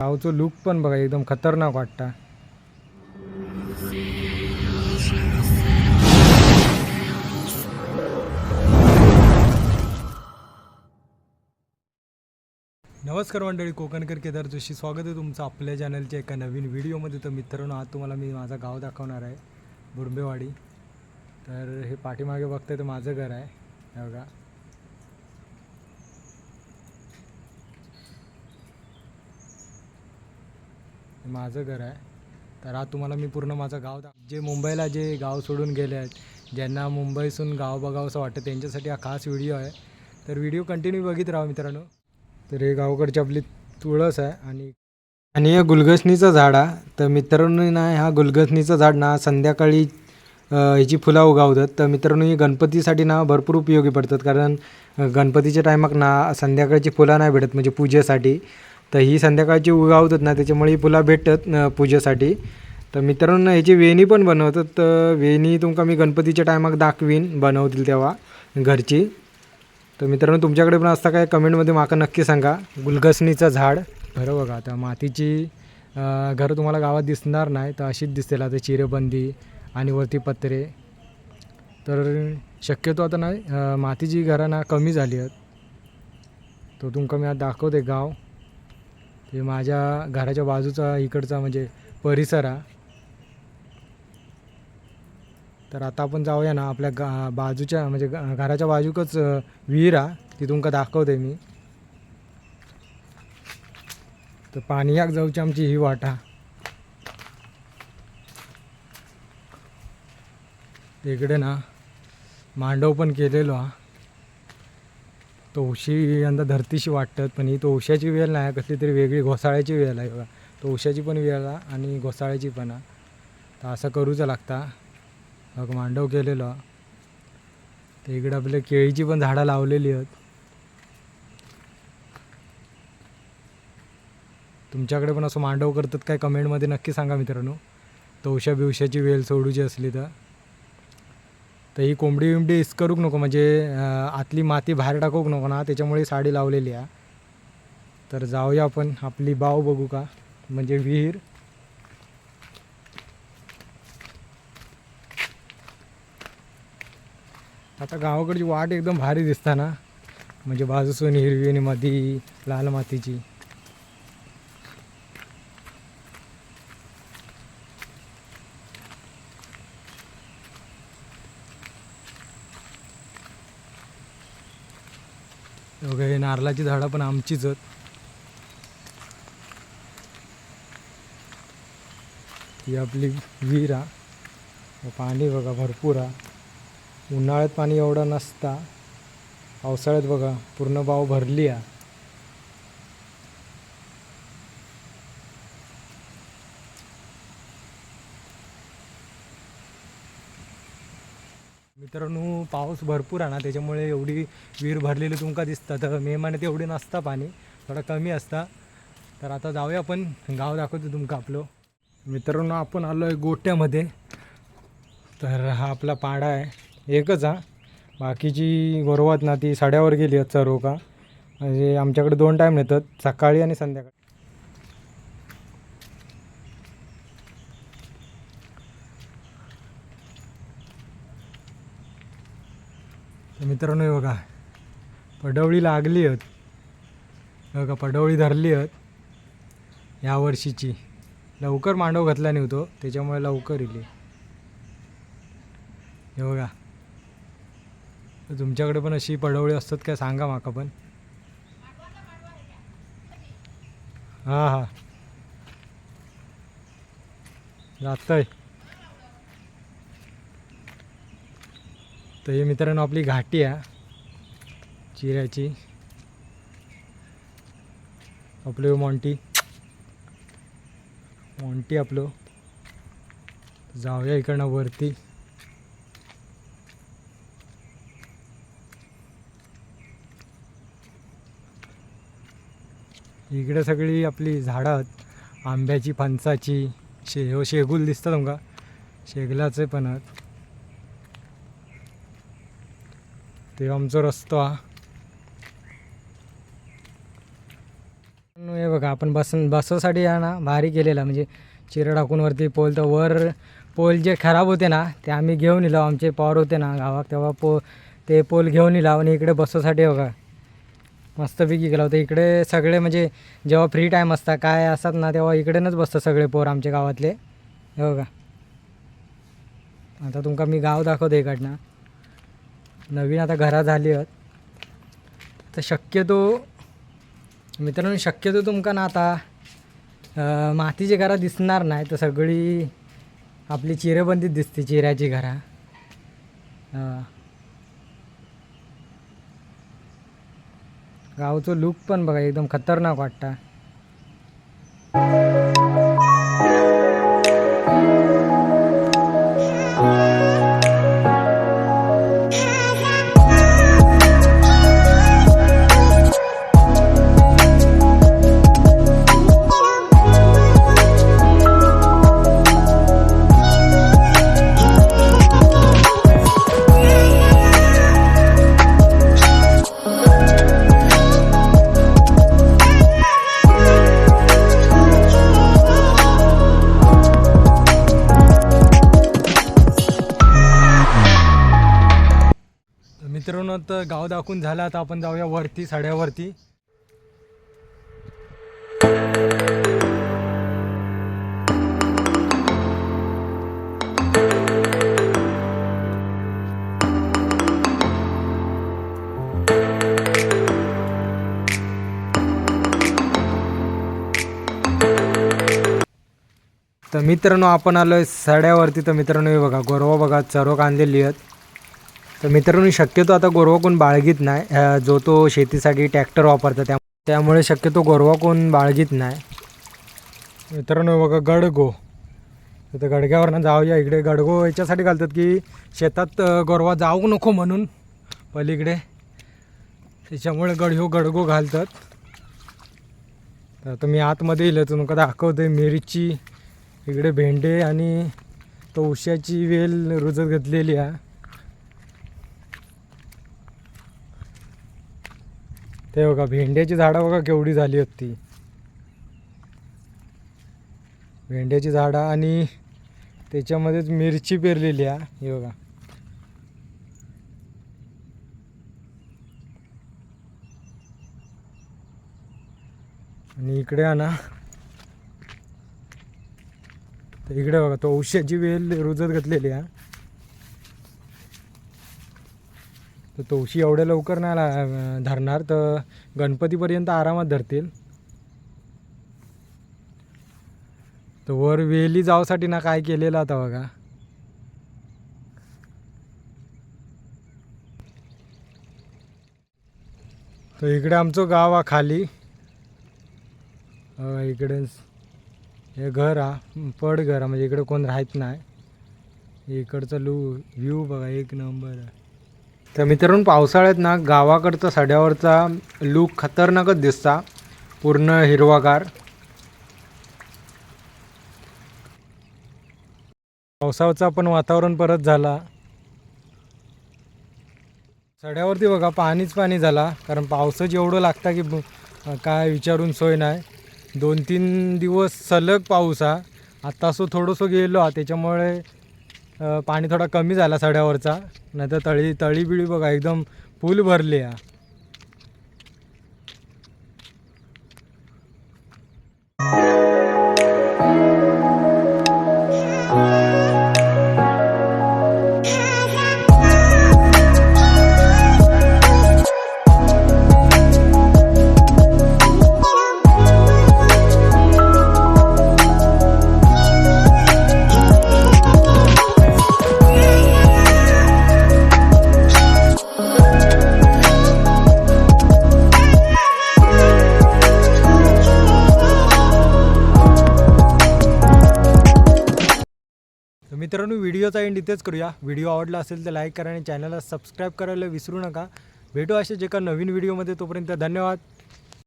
गावचं लुक पण बघा एकदम खतरनाक वाटता. नमस्कार मंडळी कोकणकर केदार जोशी. स्वागत आहे तुमचं आपल्या चॅनलच्या एका नवीन व्हिडिओमध्ये तर मित्रांनो आज तुम्हाला मी माझा गाव दाखवणार आहे बुरबेवाडी. तर हे पाठीमागे बघताय तर माझं घर आहे बघा. माझं घर आहे. तर आज तुम्हाला मी पूर्ण माझं गाव दा जे मुंबईला जे गाव सोडून गेले आहेत ज्यांना मुंबईसून गाव बघावं असं वाटतं त्यांच्यासाठी हा खास व्हिडिओ आहे. तर व्हिडिओ कंटिन्यू बघित राहा मित्रांनो. तर हे गावकडची आपली तुळस आहे आणि आणि हे गुलगसणीचं झाड आहे. तर मित्रांनो ना ह्या गुलगसणीचं झाड ना संध्याकाळी ह्याची फुलं उगावतात. तर मित्रांनो हे गणपतीसाठी ना भरपूर उपयोगी पडतात. कारण गणपतीच्या टायमाक ना संध्याकाळची फुलं नाही भेटत म्हणजे पूजेसाठी. तर ही संध्याकाळची उगावतात ना त्याच्यामुळे ही फुलं भेटतात पूजेसाठी. तर मित्रांनो ह्याची वेणी पण बनवतात. तर वेणी तुमका मी गणपतीच्या टायमाक दाखवीन बनवतील तेव्हा घरची. तर मित्रांनो तुमच्याकडे पण असता काय कमेंटमध्ये माका नक्की सांगा. गुलगसणीचं झाड. बरं बघा आता मातीची घरं तुम्हाला गावात दिसणार नाही तर अशीच दिसतील आता चिरेबंदी आणि वरती पत्रे. तर शक्यतो आता नाही मातीची घरं ना कमी झाली आहेत. तो तुमका मी आज दाखवते गाव. ते माझ्या घराच्या बाजूचा इकडचा म्हणजे परिसर हा. तर आता आपण जाऊया ना आपल्या गा बाजूच्या म्हणजे घराच्या बाजूकच विहीर हा. ती तुमका दाखवते मी. तर पाणीयाक जाऊची आमची ही वाटा इकडे ना मांडव पण केलेलो हा. तोशी यंदा धरतीशी वाटतात पण ही तोशाची वेल नाही कसली तरी वेगळी घोसाळ्याची वेल आहे बघा. तोशाची पण वेल आहे आणि घोसाळ्याची पण आहे. तर असं करूचं लागता. मग मांडव केलेलं. तर इकडे आपल्या केळीची पण झाडं लावलेली आहेत. तुमच्याकडे पण असं मांडव करतात काय कमेंटमध्ये नक्की सांगा मित्रांनो. तवशा बिवशाची वेल सोडूची असली तर. तर ही कोंबडी बिंबडी इस्करूक नको म्हणजे आतली माती बाहेर टाकूक नको ना त्याच्यामुळे साडी लावलेली आहे. तर जाऊया आपण आपली बाव बघू का म्हणजे विहीर. आता गावाकडची वाट एकदम भारी दिसता ना म्हणजे बाजूसून हिरवी आणि मधी लाल मातीची. वगैरे नारळाची झाडं पण आमचीच आहेत. ही आपली विहीर हा पाणी बघा भरपूर आहे. उन्हाळ्यात पाणी एवढं नसता. पावसाळ्यात बघा पूर्ण बाव भरली आहे. मित्रांनो पाऊस भरपूर आहे ना त्याच्यामुळे एवढी विहीर भरलेली तुमका दिसतं. तर मे महिन्यात एवढी नसता पाणी थोडा कमी असता. तर आता जाऊया आपण गाव दाखवतो तुमका आपलं. मित्रांनो आपण आलो आहे गोट्यामध्ये. तर हा आपला पाडा आहे एकच हा. बाकीची गोरवात ना ती साड्यावर गेली आहेत सर्व का म्हणजे आमच्याकडे दोन टाईम येतात सकाळी आणि संध्याकाळी. मित्रांनो हे बघा. पडवळी लागली आहेत. बघा पडवळी धरली आहेत. यावर्षीची लवकर मांडव घातला नव्हतो होतो त्याच्यामुळे लवकर इली. हे बघा. तुमच्याकडे पण अशी पडवळी असतात काय सांगा माका पण. हां हां. आहे तर हे मित्रांनो आपली घाटी आहे. चिऱ्याची. आपलं मॉन्टी मॉन्टी आपलं. जाऊया इकडनं वरती. इकडे सगळी आपली झाडं आहेत. आंब्याची फणसाची शे हो शेगुल दिसतं तुमका शेगलाचे पण आहेत. ते आमचा रस्तो हे. बघा आपण बस बसासाठी आहे ना भारी केलेला. म्हणजे चिरा टाकूनवरती पोल तर वर पोल जे खराब होते ना ते आम्ही घेऊन येलो आमचे पॉवर होते ना गावात तेव्हा पो ते पोल घेऊन येला आणि इकडे बससाठी बघा. मस्तपैकी गेला होता. इकडे सगळे म्हणजे जेव्हा फ्री टाईम असता काय असतात ना तेव्हा इकडेनच बसतं सगळे पोर आमच्या गावातले. हे बघा. आता तुमका मी गाव दाखवतो इकडनं. नवीन आता घरा झाली आहेत. तर शक्यतो मित्रांनो शक्यतो तुमका ना आता मातीची घरा दिसणार नाही तर सगळी आपली चिरेबंदी दिसते चिऱ्याची घरा. गावचं लुक पण बघा एकदम खतरनाक वाटतं. मित्रांनो तर गाव दाखवून झालं आता आपण जाऊया वरती साड्यावरती. तर मित्रांनो आपण आलो आहे साड्यावरती. तर मित्रांनो हे बघा गोरवा बघा चरवक आणलेली आहेत. तर मित्रांनो शक्यतो आता गोरवा कोण बाळगीत नाही. जो तो शेतीसाठी ट्रॅक्टर वापरतो त्या त्यामुळे शक्यतो गोरवा कोण बाळगीत नाही. मित्रांनो बघा गडगो. तर गडग्यावरनं जाऊया. इकडे गडगो याच्यासाठी घालतात की शेतात गोरवा जाऊ नको म्हणून पलीकडे. त्याच्यामुळे गड गडगो घालतात. तर आता मी आतमध्ये येईल. तुमका दाखवते मिरची इकडे भेंडे आणि तो उशाची वेल रुजत घेतलेली आहे. ते बघा भेंड्याची झाडं बघा केवढी झाली होती भेंड्याची झाडं आणि त्याच्यामध्येच मिरची पेरलेली आहे. हे बघा. आणि इकडे आणा तर इकडे बघा तो औषधाची वेल रुजत घातलेली आहे. तर तवशी एवढ्या लवकर नाही ला- धरणार तर गणपतीपर्यंत आरामात धरतील. तर वर वेली जावसाठी ना काय केलेलं आता बघा. तर इकडे आमचं गाव हा खाली. इकडे हे घर हा पड घर म्हणजे इकडे कोण राहत नाही. इकडचा लू व्ह्यू बघा एक नंबर आहे तर मित्रांनो पावसाळ्यात ना गावाकडचा सड्यावरचा लूक खतरनाकच दिसता. पूर्ण हिरवागार. पावसाचा पण वातावरण परत झाला. सड्यावरती बघा पाणीच पाणी झाला. कारण पावसाच एवढं लागतं की काय विचारून सोय नाही. दोन तीन दिवस सलग पाऊस हा. आत्ता असं थोडंसं गेलो हा. त्याच्यामुळे पाणी थोडा कमी झाला सड्यावरचा नाही तर तळी तळी बिळी बघा एकदम फुल भरली आहे Yeah. व्हिडिओचा एंड इथेच करूया. व्हिडिओ आवडला असेल तर लाईक करा आणि चॅनलला सबस्क्राईब करायला विसरू नका. भेटू जे का नवीन व्हिडिओमध्ये तोपर्यंत धन्यवाद.